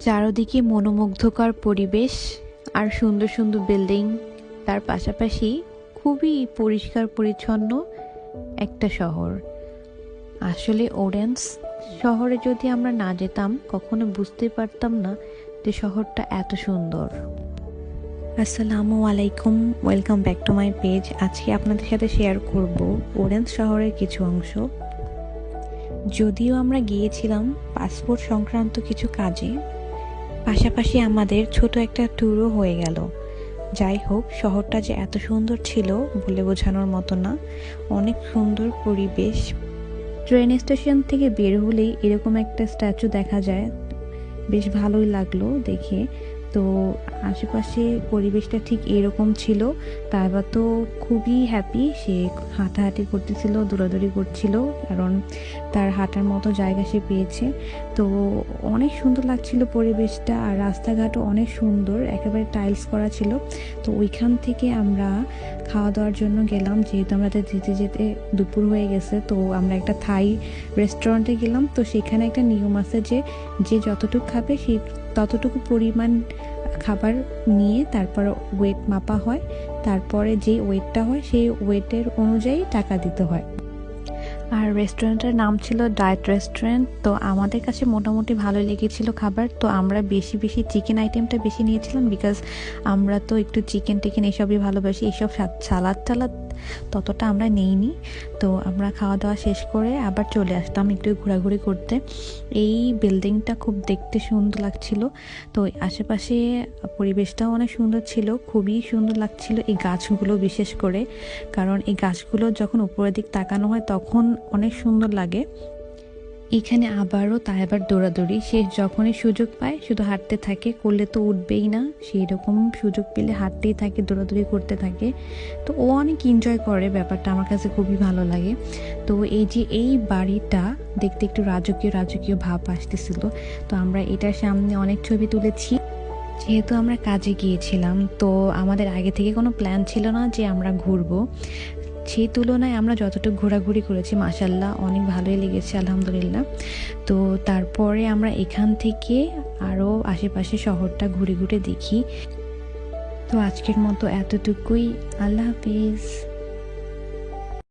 চারদিকে মনোমুগ্ধকর পরিবেশ আর সুন্দর সুন্দর বিল্ডিং। তার পাশাপাশি খুবই পরিষ্কার পরিচ্ছন্ন একটা শহর। আসলে ওরেন্স, শহরে যদি আমরা না যেতাম, কখনো বুঝতে পারতাম না যে শহরটা এত সুন্দর। আসসালামু আলাইকুম, welcome back to my page. আজকে আপনাদের সাথে শেয়ার করব ওরেন্স শহরের কিছু অংশ। যদিও আমরা গিয়েছিলাম পাসপোর্ট সংক্রান্ত কিছু কাজে পাশাপাশি আমাদের ছোট একটা ট্যুরও হয়ে গেল। যাই হোক, শহরটা যে এত সুন্দর ছিল বলে বোঝানোর মতো না। অনেক সুন্দর পরিবেশ। ট্রেন স্টেশন থেকে বের হলেই এরকম একটা স্ট্যাচু দেখা যায়। বেশ ভালোই লাগল দেখে। তো আশেপাশে পরিবেশটা ঠিক এরকম ছিল। তারপর তো খুবই হ্যাপি সে হাঁটাহাঁটি করতেছিল, দৌড়াদৌড়ি করছিল, কারণ তার হাঁটার মতো জায়গা সে পেয়েছে। তো অনেক সুন্দর লাগছিল পরিবেশটা আর রাস্তাঘাটও অনেক সুন্দর, একেবারে টাইলস করা ছিল। তো ওইখান থেকে আমরা খাওয়া দাওয়ার জন্য গেলাম, যেহেতু আমাদের যেতে যেতে দুপুর হয়ে গেছে, তো আমরা একটা থাই রেস্টুরেন্টে গেলাম। তো সেখানে একটা নিয়ম আছে যে যে যতটুকু খাবে সেই ততটুকু পরিমাণ খাবার নিয়ে তারপর ওয়েট মাপা হয়। তারপরে যে ওয়েটটা হয়, সেই ওয়েটের অনুযায়ী টাকা দিতে হয়। আর রেস্টুরেন্টের নাম ছিল ডায়েট রেস্টুরেন্ট তো আমাদের কাছে মোটামুটি ভালো লেগেছিল খাবার। তো আমরা বেশি বেশি চিকেন আইটেমটা বেশি নিয়েছিলাম বিকজ আমরা তো একটু চিকেন টিকেন এসবই ভালোবাসি। এইসব সালাদ, টালাদ ততটা আমরা নেইনি। তো আমরা খাওয়া দাওয়া শেষ করে আবার চলে আসতাম একটু ঘোরাঘুরি করতে। এই বিল্ডিংটা খুব দেখতে সুন্দর লাগছিল। তো আশেপাশে পরিবেশটাও অনেক সুন্দর ছিল, খুবই সুন্দর লাগছিল এই গাছগুলো বিশেষ করে। কারণ এই গাছগুলো যখন উপরের দিক তাকানো হয় তখন অনেক সুন্দর লাগে। এখানে আবারও তাই আবার দৌড়াদৌড়ি। সে যখনই সুযোগ পায়, শুধু হাঁটতে থাকে, করলে তো উঠবেই না। সেই রকম সুযোগ পেলে হাঁটতেই থাকে, দৌড়াদৌড়ি করতে থাকে। তো ও অনেক এনজয় করে, ব্যাপারটা আমার কাছে খুবই ভালো লাগে। তো এই যে এই বাড়িটা, দেখতে একটু রাজকীয় রাজকীয় ভাব আসতেছিল। তো আমরা এটার সামনে অনেক ছবি তুলেছি। যেহেতু আমরা কাজে গিয়েছিলাম, তো আমাদের আগে থেকে কোনো প্ল্যান ছিল না যে আমরা ঘুরবো। সেই তুলনায় আমরা যতটুকু ঘোরাঘুরি করেছি মাসাল্লাহ অনেক ভালোই লেগেছে, আলহামদুলিল্লাহ। তো তারপরে আমরা এখান থেকে আরও আশেপাশে শহরটা ঘুরে ঘুরে দেখি। তো আজকের মতো এতটুকুই। আল্লাহ হাফিজ।